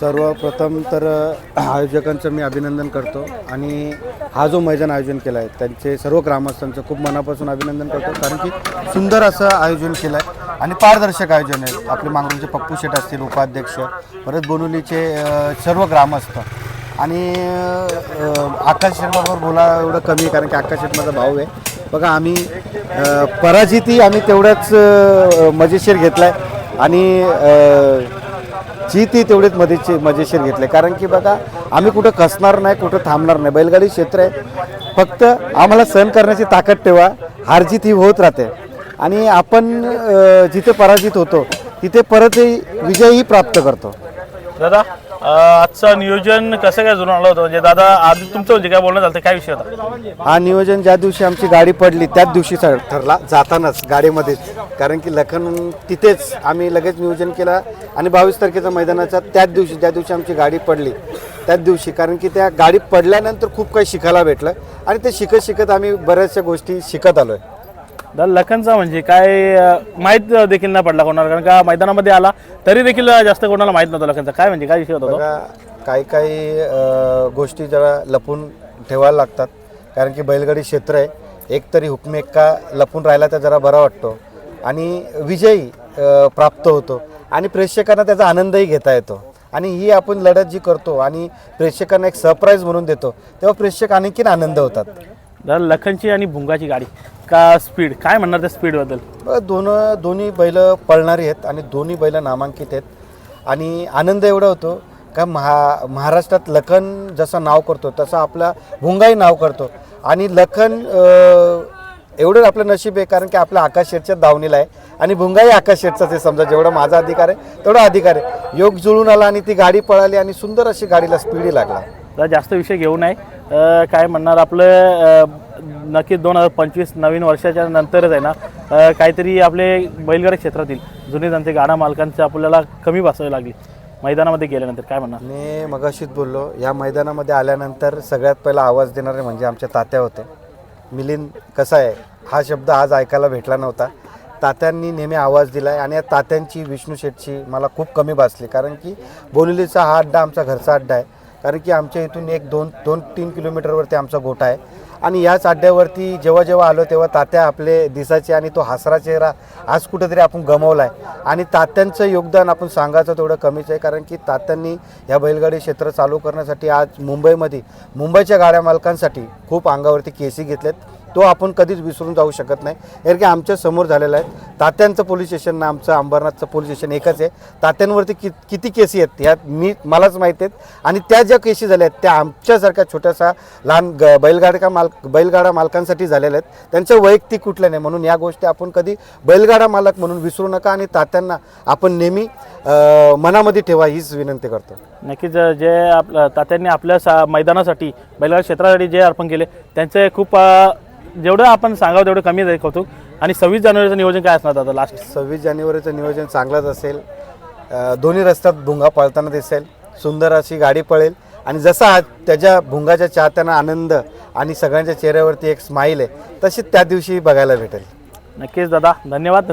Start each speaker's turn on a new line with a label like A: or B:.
A: सर्वप्रथम तर आयोजकांचं मी अभिनंदन करतो. आणि हा जो मैदान आयोजन केला आहे त्यांचे सर्व ग्रामस्थांचं खूप मनापासून अभिनंदन करतो. कारण की सुंदर असं आयोजन केलं आहे आणि पारदर्शक आयोजन आहे. आपले मांगरूळचे पप्पू शेट असतील उपाध्यक्ष परत बोनुलीचे सर्व ग्रामस्थ. आणि आकाश शर्मावर बोला एवढं कमी आहे कारण की आकाश शर्माचा माझा भाऊ आहे. बघा आम्ही पराजिती आम्ही तेवढ्याच मजेशीर घेतला आहे आणि जी ती तेवढीच मजेशीर मजेशीर घेतले. कारण की बघा आम्ही कुठं खसणार नाही कुठं थांबणार नाही. बैलगाडी क्षेत्र आहे. फक्त आम्हाला सहन करण्याची ताकद ठेवा. हारजीत ही होत राहते. आणि आपण जिथे पराजित होतो तिथे परतही विजयही प्राप्त करतो.
B: दादा आजचं नियोजन कसं काय जुळून आलं होतं? म्हणजे दादा आधी तुमचं म्हणजे काय बोलणं झालं काय विषय होता?
A: हा नियोजन ज्या दिवशी आमची गाडी पडली त्याच दिवशी ठरला जातानाच गाडीमध्येच. कारण की लखन तिथेच आम्ही लगेच नियोजन केलं आणि बावीस तारखेच्या मैदानाच्या त्याच दिवशी ज्या दिवशी आमची गाडी पडली त्याच दिवशी. कारण की त्या गाडी पडल्यानंतर खूप काही शिकायला भेटलं आणि ते शिकत शिकत आम्ही बऱ्याचशा गोष्टी शिकत आलो आहे
B: लखनचा म्हणजे काय माहीत देखील नाही पडला कोणाला कारण का मैदानामध्ये आला तरी देखील जास्त कोणाला माहीत नव्हतं लखनचा. काय म्हणजे काय विषय होता तो?
A: काही काही अ, गोष्टी जरा लपून ठेवायला लागतात. कारण की बैलगाडी क्षेत्र आहे. एक तरी हुकमेका लपून राहिला तर जरा बरा वाटतो. आणि विजयी प्राप्त होतो. आणि प्रेक्षकांना त्याचा आनंदही घेता येतो. आणि ही आपण लढत जी करतो आणि प्रेक्षकांना एक सरप्राईज म्हणून देतो तेव्हा प्रेक्षक आणखीन आनंद होतात.
B: दादा लखनची आणि भुंगाची गाडी का स्पीड काय म्हणणार त्या स्पीडबद्दल
A: दोन दोन्ही बैल पळणारी आहेत आणि दोन्ही बैल नामांकित आहेत. आणि आनंद एवढा होतो का महा महाराष्ट्रात लखन जसं नाव करतो तसं आपला भुंगाही नाव करतो. आणि लखन अं, एवढं आपलं नशीब आहे कारण की आपल्या आकाश शेठच्या दावणीला आहे. आणि भुंगाही आकाश शेठचाच आहे समजा जेवढा माझा अधिकार आहे तेवढा अधिकार आहे. योग जुळून आला आणि ती गाडी पळाली आणि सुंदर अशी गाडीला स्पीडही लागला.
B: जास्त विषय घेऊ नये. अं, काय म्हणणार आपलं अं, नक्कीच दोन हजार पंचवीस नवीन वर्षाच्या नंतरच आहे ना अं, काहीतरी आपले बैलगाडी क्षेत्रातील जुने त्यांचे गाडा मालकांचे आपल्याला कमी बसावी लागली. मैदानामध्ये गेल्यानंतर काय म्हणणार?
A: मी मगाशीच बोललो या मैदानामध्ये आल्यानंतर सगळ्यात पहिला आवाज देणारे म्हणजे आमच्या तात्या होते. मिलिंद कसा आहे? हा शब्द आज ऐकायला भेटला नव्हता. तात्यांनी नेहमी आवाज दिला आहे आणि या तात्यांची विष्णू शेठची मला खूप कमी भासली. कारण की बोलिवलीचा हा अड्डा आमचा घरचा अड्डा आहे. कारण की आमच्या इथून एक दोन दोन तीन किलोमीटरवरती आमचा गोठा आहे. आणि याच अड्ड्यावरती जेव्हा जेव्हा आलो तेव्हा तात्या आपले दिसायचे आणि तो हसरा चेहरा आज कुठेतरी आपण गमावला आहे आणि तात्यांचं योगदान आपण सांगायचं तेवढं कमीच आहे कारण की तात्यांनी ह्या बैलगाडी क्षेत्र चालू करण्यासाठी आज मुंबईमध्ये मुंबईच्या गाड्या मालकांसाठी खूप अंगावरती केसी घेतलेत. तो आपण कधीच विसरून जाऊ शकत नाही. कारण की आमच्यासमोर झालेलं आहे. तात्यांचं पोलीस स्टेशन ना आमचं अंबरनाथचं पोलीस स्टेशन एकच आहे. तात्यांवरती कि किती केसी आहेत? ह्या मी मलाच माहीत आहेत. आणि त्या ज्या केसी झाल्या आहेत त्या आमच्यासारख्या छोट्यासा लहान ग बैलगाडा माल बैलगाडा मालकांसाठी झालेल्या आहेत. त्यांचं वैयक्तिक कुठलं नाही. म्हणून या गोष्टी आपण कधी बैलगाडा मालक म्हणून विसरू नका आणि तात्यांना आपण नेहमी मनामध्ये ठेवा हीच विनंती करतो.
B: नक्कीच जे आपलं तात्यांनी आपल्या सा मैदानासाठी बैलगाडा क्षेत्रासाठी जे अर्पण केले त्यांचे खूप जेवढं आपण सांगावं तेवढं कमी कौतुक. आणि सव्वीस जानेवारीचं नियोजन काय असणार दादा लास्ट
A: सव्वीस जानेवारीचं नियोजन चांगलंच असेल. दोन्ही रस्त्यात भुंगा पळताना दिसेल. सुंदर अशी गाडी पळेल. आणि जसा त्याच्या भुंगाच्या चाहत्यांना आनंद आणि सगळ्यांच्या चेहऱ्यावरती एक स्माईल आहे तशी त्या दिवशी बघायला भेटेल.
B: नक्कीच दादा धन्यवाद.